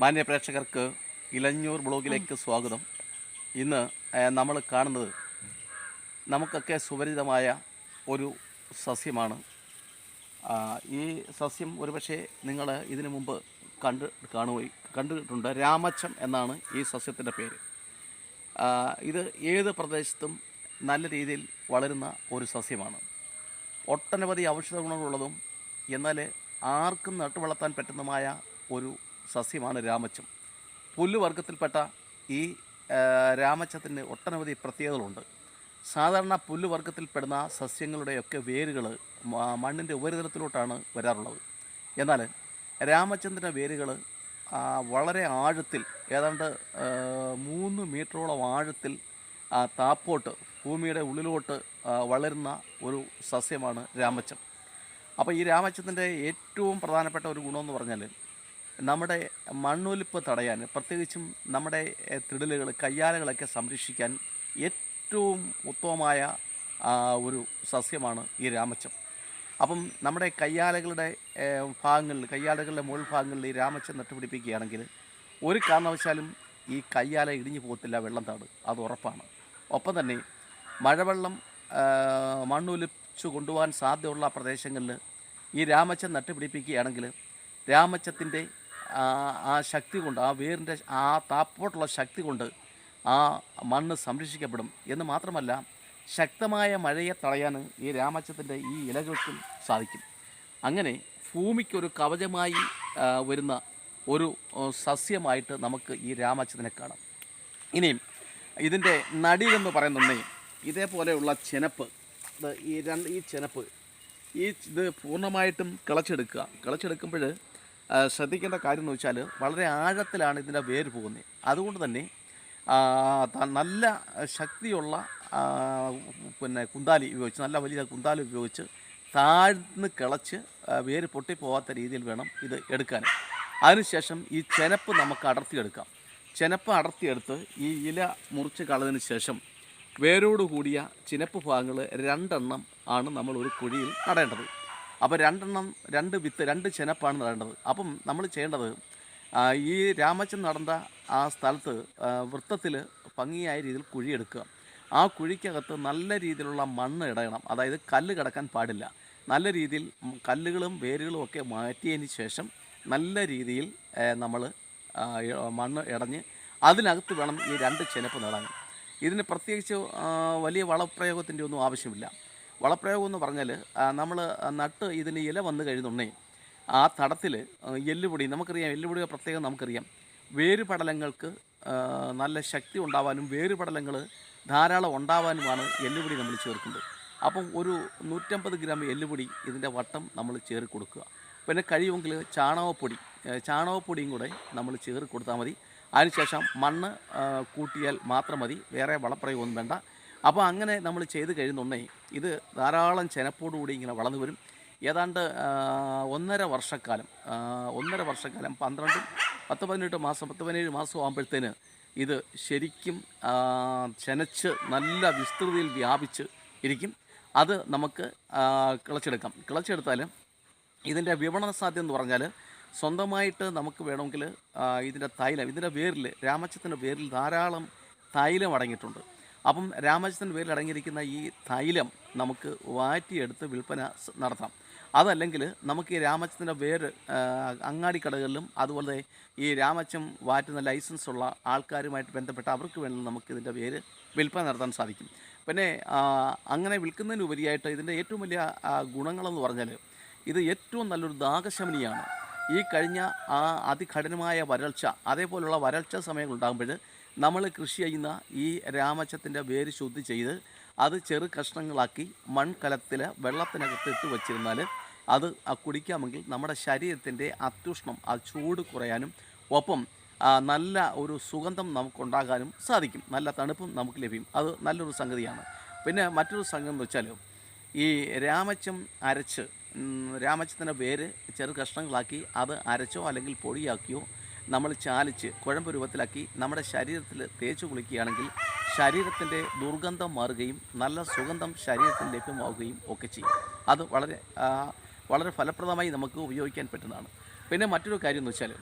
മാന്യ പ്രേക്ഷകർക്ക് ഇലഞ്ഞൂർ ബ്ലോഗിലേക്ക് സ്വാഗതം. ഇന്ന് നമ്മൾ കാണുന്നത് നമുക്കൊക്കെ സുപരിചിതമായ ഒരു സസ്യമാണ്. ഈ സസ്യം ഒരുപക്ഷെ നിങ്ങൾ ഇതിനു മുമ്പ് കണ്ട് കാണുകയും കണ്ടിട്ടുണ്ട്. രാമച്ചം എന്നാണ് ഈ സസ്യത്തിന്റെ പേര്. ഇത് ഏത് പ്രദേശത്തും നല്ല രീതിയിൽ വളരുന്ന ഒരു സസ്യമാണ്. ഒട്ടനവധി ഔഷധ ഗുണങ്ങളുള്ളതും എന്നാൽ ആർക്കും നട്ടുവളർത്താൻ പറ്റുന്നതുമായ ഒരു സസ്യമാണ് രാമച്ചം. പുല്ലുവർഗത്തിൽപ്പെട്ട ഈ രാമച്ചത്തിന് ഒട്ടനവധി പ്രത്യേകതകളുണ്ട്. സാധാരണ പുല്ലുവർഗത്തിൽപ്പെടുന്ന സസ്യങ്ങളുടെയൊക്കെ വേരുകൾ മണ്ണിന്റെ ഉപരിതലത്തിലോട്ടാണ് വരാറുള്ളത്. എന്നാൽ രാമചന്ദ്രന്റെ വേരുകൾ വളരെ ആഴത്തിൽ ഏതാണ്ട് മൂന്ന് മീറ്ററോളം ആഴത്തിൽ താപ്പോട്ട് ഭൂമിയുടെ ഉള്ളിലോട്ട് വളരുന്ന ഒരു സസ്യമാണ് രാമച്ചം. അപ്പോൾ ഈ രാമച്ചത്തിന്റെ ഏറ്റവും പ്രധാനപ്പെട്ട ഒരു ഗുണമെന്ന് പറഞ്ഞാൽ നമ്മുടെ മണ്ണൊലിപ്പ് തടയാൻ പ്രത്യേകിച്ചും നമ്മുടെ തിടലുകൾ കയ്യാലകളൊക്കെ സംരക്ഷിക്കാൻ ഏറ്റവും ഉത്തമമായ ഒരു സസ്യമാണ് ഈ രാമച്ചം. അപ്പം നമ്മുടെ കയ്യാലകളുടെ ഭാഗങ്ങളിൽ കയ്യാലകളുടെ മുകൾ ഭാഗങ്ങളിൽ ഈ രാമച്ചം നട്ടുപിടിപ്പിക്കുകയാണെങ്കിൽ ഒരു കാരണവശാലും ഈ കയ്യാല ഇടിഞ്ഞു പോകത്തില്ല വെള്ളം താട് അത് ഉറപ്പാണ്. ഒപ്പം തന്നെ മഴവെള്ളം മണ്ണൊലിച്ചു കൊണ്ടുപോകാൻ സാധ്യതയുള്ള പ്രദേശങ്ങളിൽ ഈ രാമച്ചം നട്ടുപിടിപ്പിക്കുകയാണെങ്കിൽ രാമച്ചത്തിന്റെ ആ ശക്തി കൊണ്ട് ആ വേരിന്റെ ആ താപ്പോട്ടുള്ള ശക്തി കൊണ്ട് ആ മണ്ണ് സംരക്ഷിക്കപ്പെടും. എന്ന് മാത്രമല്ല ശക്തമായ മഴയെ തടയാൻ ഈ രാമച്ചത്തിന്റെ ഈ ഇലകൾക്കും സാധിക്കും. അങ്ങനെ ഭൂമിക്കൊരു കവചമായി വരുന്ന ഒരു സസ്യമായിട്ട് നമുക്ക് ഈ രാമച്ചത്തിനെ കാണാം. ഇനിയും ഇതിന്റെ നടിയെന്ന് പറയുന്നൊന്നേ ഇതേപോലെയുള്ള ചെനപ്പ് ഈ രണ്ട് ഈ ചെനപ്പ് ഈ ഇത് പൂർണമായിട്ടും കിളച്ചെടുക്കുക. കിളച്ചെടുക്കുമ്പോൾ ശ്രദ്ധിക്കേണ്ട കാര്യം എന്ന് വെച്ചാൽ വളരെ ആഴത്തിലാണ് ഇതിന്റെ വേര് പോകുന്നത്. അതുകൊണ്ട് തന്നെ നല്ല ശക്തിയുള്ള പിന്നെ കുന്താലി ഉപയോഗിച്ച് നല്ല വലിയ കുന്താലി ഉപയോഗിച്ച് താഴ്ന്ന് കിളച്ച് വേര് പൊട്ടിപ്പോവാത്ത രീതിയിൽ വേണം ഇത് എടുക്കാൻ. അതിനുശേഷം ഈ ചെനപ്പ് നമുക്ക് അടർത്തിയെടുക്കാം. ചെനപ്പ് അടർത്തിയെടുത്ത് ഈ ഇല മുറിച്ച് കളഞ്ഞതിന് ശേഷം വേരോട് കൂടിയ ചിനപ്പ് ഭാഗങ്ങൾ രണ്ടെണ്ണം ആണ് നമ്മൾ ഒരു കുഴിയിൽ നടേണ്ടത്. അപ്പോൾ രണ്ടെണ്ണം രണ്ട് വിത്ത് രണ്ട് ചെനപ്പാണ് നടേണ്ടത് അപ്പം നമ്മൾ ചെയ്യേണ്ടത് ഈ രാമച്ചൻ നടന്ന ആ സ്ഥലത്ത് വൃത്തത്തിൽ ഭംഗിയായ രീതിയിൽ കുഴിയെടുക്കുക. ആ കുഴിക്കകത്ത് നല്ല രീതിയിലുള്ള മണ്ണ് ഇടയണം അതായത് കല്ല് കിടക്കാൻ പാടില്ല. നല്ല രീതിയിൽ കല്ലുകളും വേരുകളും ഒക്കെ മാറ്റിയതിന് ശേഷം നല്ല രീതിയിൽ നമ്മൾ മണ്ണ് ഇടഞ്ഞ് അതിനകത്ത് വേണം ഈ രണ്ട് ചെനപ്പ് നടാൻ. ഇതിന് പ്രത്യേകിച്ച് വലിയ വളപ്രയോഗത്തിന്റെ ഒന്നും ആവശ്യമില്ല. വളപ്രയോഗം എന്ന് പറഞ്ഞാൽ നമ്മൾ നട്ട് ഇതിന് ഇല വന്നു കഴിഞ്ഞുണ്ടെങ്കിൽ ആ തടത്തിൽ എല്ലുപൊടി നമുക്കറിയാം എല്ലുപൊടി പ്രത്യേകം നമുക്കറിയാം. വേരുപടലങ്ങൾക്ക് നല്ല ശക്തി ഉണ്ടാവാനും വേരുപടലങ്ങൾ ധാരാളം ഉണ്ടാവാനുമാണ് എല്ലുപൊടി നമ്മൾ ചേർക്കുന്നത്. അപ്പം ഒരു നൂറ്റമ്പത് ഗ്രാം എല്ലുപൊടി ഇതിന്റെ വട്ടം നമ്മൾ ചേറി കൊടുക്കുക. പിന്നെ കഴിയുമെങ്കിൽ ചാണകപ്പൊടി ചാണകപ്പൊടിയും കൂടെ നമ്മൾ ചേറി കൊടുത്താൽ മതി. അതിനുശേഷം മണ്ണ് കൂട്ടിയാൽ മാത്രം മതി. വേറെ വളപ്രയോഗമൊന്നും വേണ്ട. അപ്പോൾ അങ്ങനെ നമ്മൾ ചെയ്ത് കഴിയുന്നുണ്ടെങ്കിൽ ഇത് ധാരാളം ചെനപ്പോടുകൂടി ഇങ്ങനെ വളർന്നു വരും. ഏതാണ്ട് ഒന്നര വർഷക്കാലം ഒന്നര വർഷക്കാലം പന്ത്രണ്ട് പത്ത് പതിനെട്ട് മാസം പത്ത് പതിനേഴ് മാസം ആകുമ്പോഴത്തേന് ഇത് ശരിക്കും ചെനച്ച് നല്ല വിസ്തൃതിയിൽ വ്യാപിച്ച് ഇരിക്കും. അത് നമുക്ക് കിളച്ചെടുക്കാം. കിളച്ചെടുത്താൽ ഇതിന്റെ വിപണന സാധ്യത എന്ന് പറഞ്ഞാൽ സ്വന്തമായിട്ട് നമുക്ക് വേണമെങ്കിൽ ഇതിന്റെ തൈലം ഇതിന്റെ വേരിൽ രാമച്ചത്തിന്റെ വേരിൽ ധാരാളം തൈലം അടങ്ങിയിട്ടുണ്ട്. അപ്പം രാമചന്ദ്രൻ പേരിൽ അടങ്ങിയിരിക്കുന്ന ഈ തൈലം നമുക്ക് വാറ്റിയെടുത്ത് വിൽപ്പന നടത്താം. അതല്ലെങ്കിൽ നമുക്ക് ഈ രാമച്ചത്തിന്റെ വേര് അങ്ങാടി അങ്ങാടിക്കടകളിലും അതുപോലെ ഈ രാമച്ചം വാറ്റുന്ന ലൈസൻസ് ഉള്ള ആൾക്കാരുമായിട്ട് ബന്ധപ്പെട്ട് അവർക്ക് വേണമെങ്കിൽ നമുക്ക് ഇതിന്റെ വേര് വിൽപ്പന നടത്താൻ സാധിക്കും. പിന്നെ അങ്ങനെ വിൽക്കുന്നതിന് ഉപരിയായിട്ട് ഇതിന്റെ ഏറ്റവും വലിയ ഗുണങ്ങളെന്ന് പറഞ്ഞാൽ ഇത് ഏറ്റവും നല്ലൊരു ദാഹശമനിയാണ്. ഈ കഴിഞ്ഞ ആ അതികഠിനമായ വരൾച്ച അതേപോലുള്ള വരൾച്ച സമയങ്ങൾ ഉണ്ടാകുമ്പോൾ നമ്മൾ കൃഷി ചെയ്യുന്ന ഈ രാമച്ചത്തിന്റെ വേര് ശുദ്ധി ചെയ്ത് അത് ചെറു കഷ്ണങ്ങളാക്കി മൺകലത്തിൽ വെള്ളത്തിനകത്ത് ഇട്ട് വച്ചിരുന്നാൽ അത് കുടിക്കാമെങ്കിൽ നമ്മുടെ ശരീരത്തിന്റെ അത്യുഷ്ണം ആ ചൂട് കുറയാനും ഒപ്പം നല്ല ഒരു സുഗന്ധം നമുക്കുണ്ടാകാനും സാധിക്കും. നല്ല തണുപ്പും നമുക്ക് ലഭിക്കും. അത് നല്ലൊരു സംഗതിയാണ്. പിന്നെ മറ്റൊരു സംഗതി എന്ന് വെച്ചാൽ ഈ രാമച്ചം അരച്ച് രാമച്ചത്തിന്റെ വേര് ചെറു കഷ്ണങ്ങളാക്കി അത് അരച്ചോ അല്ലെങ്കിൽ പൊടിയാക്കിയോ നമ്മൾ ചാലിച്ച് കുഴമ്പ് രൂപത്തിലാക്കി നമ്മുടെ ശരീരത്തിൽ തേച്ച് കുളിക്കുകയാണെങ്കിൽ ശരീരത്തിന്റെ ദുർഗന്ധം മാറുകയും നല്ല സുഗന്ധം ശരീരത്തിന് ലഭ്യമാവുകയും ഒക്കെ ചെയ്യും. അത് വളരെ വളരെ ഫലപ്രദമായി നമുക്ക് ഉപയോഗിക്കാൻ പറ്റുന്നതാണ്. പിന്നെ മറ്റൊരു കാര്യം എന്ന് വെച്ചാൽ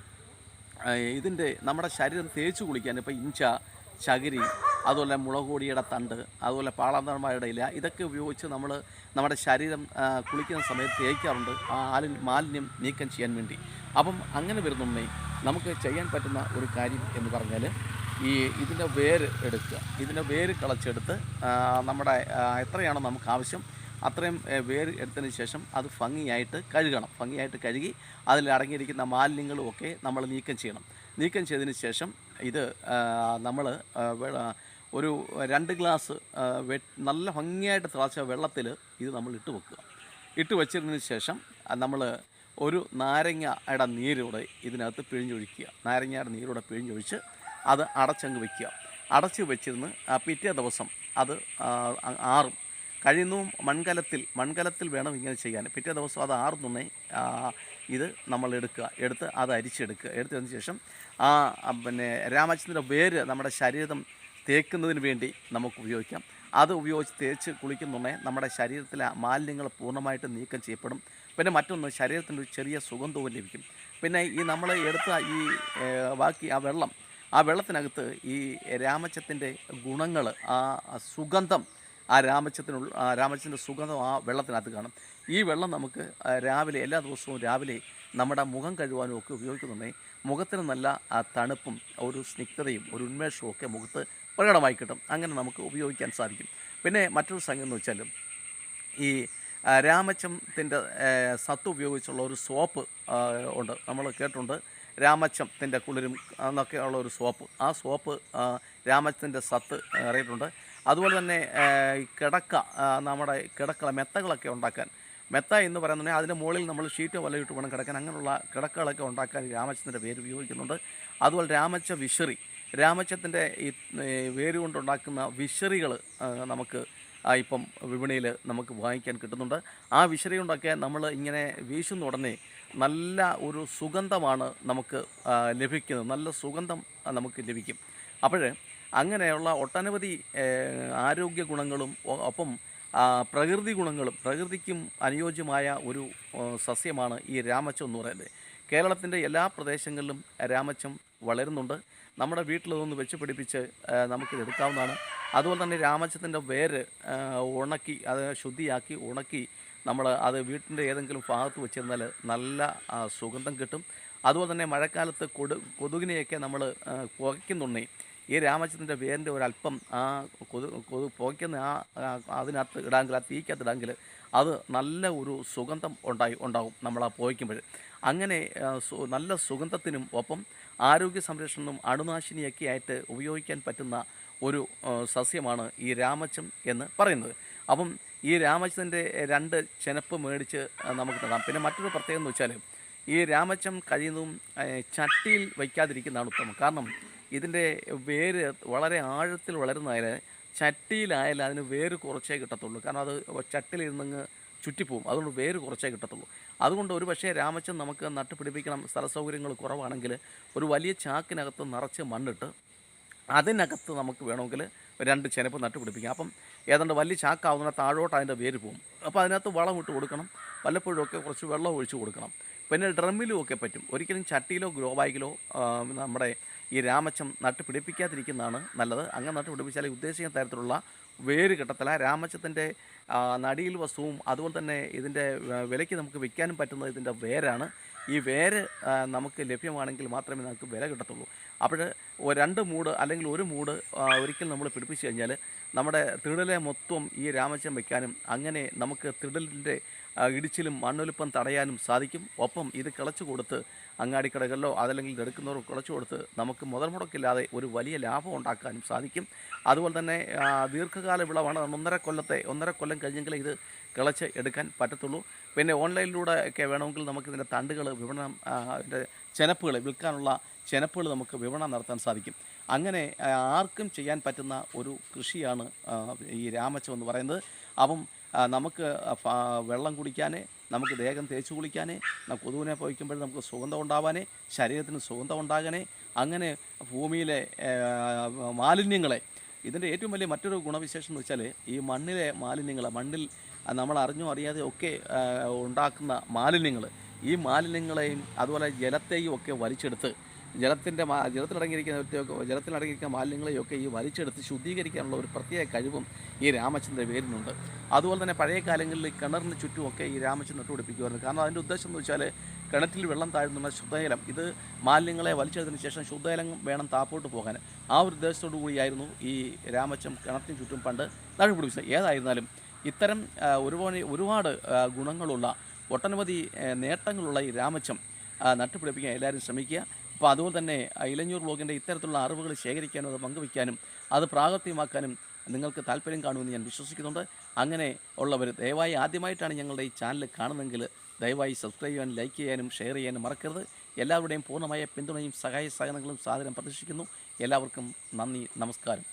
ഇതിന്റെ നമ്മുടെ ശരീരം തേച്ച് കുളിക്കാൻ ഇപ്പോൾ ഇഞ്ച ചകിരി അതുപോലെ മുളകോടിയുടെ തണ്ട് അതുപോലെ പാളാന്തന്മാരുടെ ഇല ഇതൊക്കെ ഉപയോഗിച്ച് നമ്മൾ നമ്മുടെ ശരീരം കുളിക്കുന്ന സമയത്ത് തേക്കാറുണ്ട്. ആ മാലിന്യം നീക്കം ചെയ്യാൻ വേണ്ടി. അപ്പം അങ്ങനെ വരുന്നുണ്ടേ നമുക്ക് ചെയ്യാൻ പറ്റുന്ന ഒരു കാര്യം എന്ന് പറഞ്ഞാൽ ഈ ഇതിന്റെ വേര് എടുക്കുക. ഇതിന്റെ വേര് കളച്ചെടുത്ത് നമ്മുടെ എത്രയാണോ നമുക്ക് ആവശ്യം അത്രയും വേര് എടുത്തതിന് ശേഷം അത് ഭംഗിയായിട്ട് കഴുകണം. ഭംഗിയായിട്ട് കഴുകി അതിൽ അടങ്ങിയിരിക്കുന്ന മാലിന്യങ്ങളും ഒക്കെ നമ്മൾ നീക്കം ചെയ്യണം. നീക്കം ചെയ്തതിന് ശേഷം ഇത് നമ്മൾ ഒരു രണ്ട് ഗ്ലാസ് നല്ല ഭംഗിയായിട്ട് തിളച്ച വെള്ളത്തിൽ ഇത് നമ്മൾ ഇട്ട് വെക്കുക. ഇട്ട് വെച്ചതിന് ശേഷം നമ്മൾ ഒരു നാരങ്ങയുടെ നീരൂടെ ഇതിനകത്ത് പിഴിഞ്ഞൊഴിക്കുക. നാരങ്ങയുടെ നീരൂടെ പിഴിഞ്ഞൊഴിച്ച് അത് അടച്ചങ്ങ് വയ്ക്കുക അടച്ച് വെച്ചിരുന്ന് ആ പിറ്റേ ദിവസം അത് ആറും. കഴിയുന്നു മൺകലത്തിൽ മൺകലത്തിൽ വേണം ഇങ്ങനെ ചെയ്യാൻ. പിറ്റേ ദിവസം അത് ആറുന്നുണ്ണേ ഇത് നമ്മൾ എടുക്കുക. എടുത്ത് അത് അരിച്ചെടുക്കുക. എടുത്തതിന് ശേഷം ആ, പിന്നെ രാമചന്ദ്ര വേര് നമ്മുടെ ശരീരം തേക്കുന്നതിന് വേണ്ടി നമുക്ക് ഉപയോഗിക്കാം. അത് ഉപയോഗിച്ച് തേച്ച് കുളിക്കുന്നുണ്ടെങ്കിൽ നമ്മുടെ ശരീരത്തിലെ മാലിന്യങ്ങൾ പൂർണമായിട്ട് നീക്കം ചെയ്യപ്പെടും. പിന്നെ മറ്റൊന്ന് ശരീരത്തിന് ഒരു ചെറിയ സുഗന്ധവും ലഭിക്കും. പിന്നെ ഈ നമ്മൾ എടുത്ത ഈ ബാക്കി ആ വെള്ളം ആ വെള്ളത്തിനകത്ത് ഈ രാമച്ചത്തിന്റെ ഗുണങ്ങൾ ആ സുഗന്ധം ആ രാമച്ചത്തിനുള്ള രാമച്ചത്തിന്റെ സുഗന്ധം ആ വെള്ളത്തിനകത്ത് കാണും. ഈ വെള്ളം നമുക്ക് രാവിലെ എല്ലാ ദിവസവും രാവിലെ നമ്മുടെ മുഖം കഴുകാനും ഒക്കെ ഉപയോഗിക്കുന്നുണ്ടെങ്കിൽ മുഖത്തിന് നല്ല തണുപ്പും ഒരു സ്നിഗ്ധതയും ഒരു ഉന്മേഷവും ഒക്കെ മുഖത്ത് പ്രകടമായി കിട്ടും. അങ്ങനെ നമുക്ക് ഉപയോഗിക്കാൻ സാധിക്കും. പിന്നെ മറ്റൊരു സംഗതി എന്ന് വെച്ചാൽ ഈ രാമച്ചത്തിന്റെ സത്ത് ഉപയോഗിച്ചുള്ള ഒരു സോപ്പ് ഉണ്ട്. നമ്മൾ കേട്ടിട്ടുണ്ട്. രാമച്ചത്തിന്റെ കുളിരും എന്നൊക്കെയുള്ള ഒരു സോപ്പ്. ആ സോപ്പ് രാമച്ചത്തിന്റെ സത്ത് അറിയിട്ടുണ്ട് അതുപോലെ തന്നെ കിടക്ക നമ്മുടെ കിടക്കള മെത്തകളൊക്കെ ഉണ്ടാക്കാൻ. മെത്ത എന്ന് പറയുന്നത് അതിന്റെ മുകളിൽ നമ്മൾ ഷീറ്റ് വല്ല ഇട്ട് വേണം കിടക്കാൻ. അങ്ങനെയുള്ള കിടക്കകളൊക്കെ ഉണ്ടാക്കാൻ രാമച്ചത്തിന്റെ പേര് ഉപയോഗിക്കുന്നുണ്ട്. അതുപോലെ രാമച്ച വിഷറി രാമച്ചത്തിന്റെ ഈ വേര് കൊണ്ടുണ്ടാക്കുന്ന വിഷറികൾ നമുക്ക് ഇപ്പം വിപണിയിൽ നമുക്ക് വാങ്ങിക്കാൻ കിട്ടുന്നുണ്ട്. ആ വിഷറി കൊണ്ടൊക്കെ നമ്മൾ ഇങ്ങനെ വീശുന്ന ഉടനെ നല്ല ഒരു സുഗന്ധമാണ് നമുക്ക് ലഭിക്കുന്നത്. നല്ല സുഗന്ധം നമുക്ക് ലഭിക്കും. അപ്പോൾ അങ്ങനെയുള്ള ഒട്ടനവധി ആരോഗ്യ ഗുണങ്ങളും ഒപ്പം പ്രകൃതി ഗുണങ്ങളും പ്രകൃതിക്കും അനുയോജ്യമായ ഒരു സസ്യമാണ് ഈ രാമച്ചം എന്ന് പറയുന്നത്. കേരളത്തിന്റെ എല്ലാ പ്രദേശങ്ങളിലും രാമച്ചം വളരുന്നുണ്ട്. നമ്മുടെ വീട്ടിലതൊന്ന് വെച്ച് പിടിപ്പിച്ച് നമുക്കിത് എടുക്കാവുന്നതാണ്. അതുപോലെ തന്നെ രാമച്ചത്തിന്റെ വേര് ഉണക്കി അത് ശുദ്ധിയാക്കി ഉണക്കി നമ്മൾ അത് വീട്ടിന്റെ ഏതെങ്കിലും ഭാഗത്ത് വെച്ചിരുന്നാൽ നല്ല സുഗന്ധം കിട്ടും. അതുപോലെ തന്നെ മഴക്കാലത്ത് കൊടു കൊതുകിനെയൊക്കെ നമ്മൾ പുകയ്ക്കുന്നുണ്ടെങ്കിൽ ഈ രാമചന്ദ്രന്റെ വേരിന്റെ ഒരല്പം ആ കൊതു കൊതു പുകയ്ക്കുന്ന ആ അതിനകത്ത് ഇടാമെങ്കിൽ ആ തീക്കകത്ത് ഇടാമെങ്കിൽ അത് നല്ല ഒരു സുഗന്ധം ഉണ്ടായി ഉണ്ടാവും നമ്മൾ ആ പുകയ്ക്കുമ്പോൾ അങ്ങനെ നല്ല സുഗന്ധത്തിനും ഒപ്പം ആരോഗ്യ സംരക്ഷണവും അണുനാശിനിയൊക്കെ ആയിട്ട് ഉപയോഗിക്കാൻ പറ്റുന്ന ഒരു സസ്യമാണ് ഈ രാമച്ചം എന്ന് പറയുന്നത്. അപ്പം ഈ രാമച്ചത്തിന്റെ രണ്ട് ചെനപ്പ് മേടിച്ച് നമുക്ക് നടാം. പിന്നെ മറ്റൊരു പ്രത്യേകത എന്ന് വെച്ചാൽ ഈ രാമച്ചം കഴിയുന്നതും ചട്ടിയിൽ വയ്ക്കാതിരിക്കുന്നതാണ് ഉത്തമം. കാരണം ഇതിന്റെ വേര് വളരെ ആഴത്തിൽ വളരുന്നതിന് ചട്ടിയിലായാലും അതിന് വേര് കുറച്ചേ കിട്ടത്തുള്ളൂ. കാരണം അത് ചട്ടിയിലിരുന്നങ്ങ് ചുറ്റിപ്പോവും അതുകൊണ്ട് വേര് കുറച്ചേ കിട്ടത്തുള്ളൂ. അതുകൊണ്ട് ഒരു പക്ഷേ രാമച്ചൻ നമുക്ക് നട്ടുപിടിപ്പിക്കണം. സ്ഥല സൗകര്യങ്ങൾ കുറവാണെങ്കിൽ ഒരു വലിയ ചാക്കിനകത്ത് നിറച്ച് മണ്ണിട്ട് അതിനകത്ത് നമുക്ക് വേണമെങ്കിൽ രണ്ട് ചെനപ്പ് നട്ട് പിടിപ്പിക്കാം അപ്പം ഏതാണ്ട് വലിയ ചാക്കാവുന്ന താഴോട്ട് അതിന്റെ വേര് പോകും. അപ്പോൾ അതിനകത്ത് വളം ഇട്ട് കൊടുക്കണം. വല്ലപ്പോഴുമൊക്കെ കുറച്ച് വെള്ളം ഒഴിച്ച് കൊടുക്കണം. പിന്നെ ഡ്രമ്മിലും ഒക്കെ പറ്റും. ഒരിക്കലും ചട്ടിയിലോ ഗ്രോ ബാഗിലോ നമ്മുടെ ഈ രാമച്ചം നട്ട് പിടിപ്പിക്കാതിരിക്കുന്നതാണ് നല്ലത്. അങ്ങനെ നട്ട് പിടിപ്പിച്ചാൽ ഉദ്ദേശിക്കുന്ന തരത്തിലുള്ള വേര് കിട്ടത്തില്ല. രാമച്ചത്തിന്റെ നടിയിൽ വസ്തുവും അതുപോലെ തന്നെ ഇതിന്റെ വിലയ്ക്ക് നമുക്ക് വിൽക്കാനും പറ്റുന്നത് ഇതിന്റെ വേരാണ്. ഈ വേര് നമുക്ക് ലഭ്യമാണെങ്കിൽ മാത്രമേ നമുക്ക് വില കിട്ടത്തുള്ളൂ. അപ്പോൾ രണ്ട് മൂട് അല്ലെങ്കിൽ ഒരു മൂട് ഒരിക്കൽ നമ്മൾ പിടിപ്പിച്ച് കഴിഞ്ഞാൽ നമ്മുടെ തിടലെ മൊത്തം ഈ രാമച്ചം വയ്ക്കാനും അങ്ങനെ നമുക്ക് തിടലിന്റെ ഇടിച്ചിലും മണ്ണൊലിപ്പം തടയാനും സാധിക്കും. ഒപ്പം ഇത് കിളച്ചു കൊടുത്ത് അങ്ങാടിക്കടകളിലോ അതല്ലെങ്കിൽ എടുക്കുന്നവരോ കിളച്ചു കൊടുത്ത് നമുക്ക് മുതൽ മുടക്കില്ലാതെ ഒരു വലിയ ലാഭം ഉണ്ടാക്കാനും സാധിക്കും. അതുപോലെ തന്നെ ദീർഘകാല വിളവാണ്. ഒന്നര കൊല്ലത്തെ ഒന്നര കൊല്ലം കഴിഞ്ഞെങ്കിൽ ഇത് കിളച്ച് എടുക്കാൻ പറ്റത്തുള്ളൂ. പിന്നെ ഓൺലൈനിലൂടെ ഒക്കെ വേണമെങ്കിൽ നമുക്ക് ഇതിന്റെ തണ്ടുകൾ വിപണനം അതിന്റെ ചെനപ്പുകൾ വിൽക്കാനുള്ള ചെനപ്പുകൾ നമുക്ക് വിപണനം നടത്താൻ സാധിക്കും. അങ്ങനെ ആർക്കും ചെയ്യാൻ പറ്റുന്ന ഒരു കൃഷിയാണ് ഈ രാമച്ചം എന്ന് പറയുന്നത്. അപ്പം നമുക്ക് വെള്ളം കുടിക്കാൻ നമുക്ക് ദേഹം തേച്ച് കുളിക്കാനേ കൊതുവിനെ പോയിക്കുമ്പോൾ നമുക്ക് സുഗന്ധം ഉണ്ടാവാനേ ശരീരത്തിന് സുഗന്ധം ഉണ്ടാകാനേ അങ്ങനെ ഭൂമിയിലെ മാലിന്യങ്ങളെ ഇതിന്റെ ഏറ്റവും വലിയ മറ്റൊരു ഗുണവിശേഷം എന്ന് വെച്ചാൽ ഈ മണ്ണിലെ മാലിന്യങ്ങൾ മണ്ണിൽ നമ്മൾ അറിഞ്ഞോ അറിയാതെ ഒക്കെ ഉണ്ടാക്കുന്ന മാലിന്യങ്ങൾ ഈ മാലിന്യങ്ങളെയും അതുപോലെ ജലത്തെയും ഒക്കെ വലിച്ചെടുത്ത് ജലത്തിന്റെ മാ ജലത്തിലടങ്ങിയിരിക്കുന്ന ജലത്തിലടങ്ങിയിരിക്കുന്ന മാലിന്യങ്ങളെയൊക്കെ ഈ വലിച്ചെടുത്ത് ശുദ്ധീകരിക്കാനുള്ള ഒരു പ്രത്യേക കഴിവും ഈ രാമചന്ദ്ര പേരിനുണ്ട്. അതുപോലെ തന്നെ പഴയ കാലങ്ങളിൽ കിണറിന് ചുറ്റുമൊക്കെ ഈ രാമചന്ദ്രൻ നട്ടുപിടിപ്പിക്കുമായിരുന്നു കാരണം അതിന്റെ ഉദ്ദേശം എന്ന് വെച്ചാൽ കിണറ്റിൽ വെള്ളം താഴ്ന്നുള്ള ശുദ്ധജലം ഇത് മാലിന്യങ്ങളെ വലിച്ചെടുത്തതിന് ശേഷം ശുദ്ധജലം വേണം താപ്പോട്ട് പോകാൻ ആ ഒരു ഉദ്ദേശത്തോടു കൂടിയായിരുന്നു ഈ രാമച്ചം കിണറ്റിന് ചുറ്റും പണ്ട് നട്ടുപിടിപ്പിച്ചത്. ഏതായിരുന്നാലും ഇത്തരം ഒരുപാട് ഒരുപാട് ഗുണങ്ങളുള്ള ഒട്ടനവധി നേട്ടങ്ങളുള്ള ഈ രാമച്ചം നട്ടുപിടിപ്പിക്കാൻ എല്ലാവരും ശ്രമിക്കുക. അപ്പോൾ അതുപോലെ തന്നെ ഇലഞ്ഞൂർ ബ്ലോഗിന്റെ ഇത്തരത്തിലുള്ള അറിവുകൾ ശേഖരിക്കാനും അത് പങ്കുവയ്ക്കാനും അത് പ്രാവർത്തികമാക്കാനും നിങ്ങൾക്ക് താല്പര്യം കാണുമെന്ന് ഞാൻ വിശ്വസിക്കുന്നുണ്ട്. അങ്ങനെ ഉള്ളവർ ദയവായി ആദ്യമായിട്ടാണ് ഞങ്ങളുടെ ഈ ചാനൽ കാണുന്നതെങ്കിൽ ദയവായി സബ്സ്ക്രൈബ് ചെയ്യാനും ലൈക്ക് ചെയ്യാനും ഷെയർ ചെയ്യാനും മറക്കരുത്. എല്ലാവരുടെയും പൂർണമായ പിന്തുണയും സഹായ സഹകരണങ്ങളും സാധനം പ്രതീക്ഷിക്കുന്നു. എല്ലാവർക്കും നന്ദി നമസ്കാരം.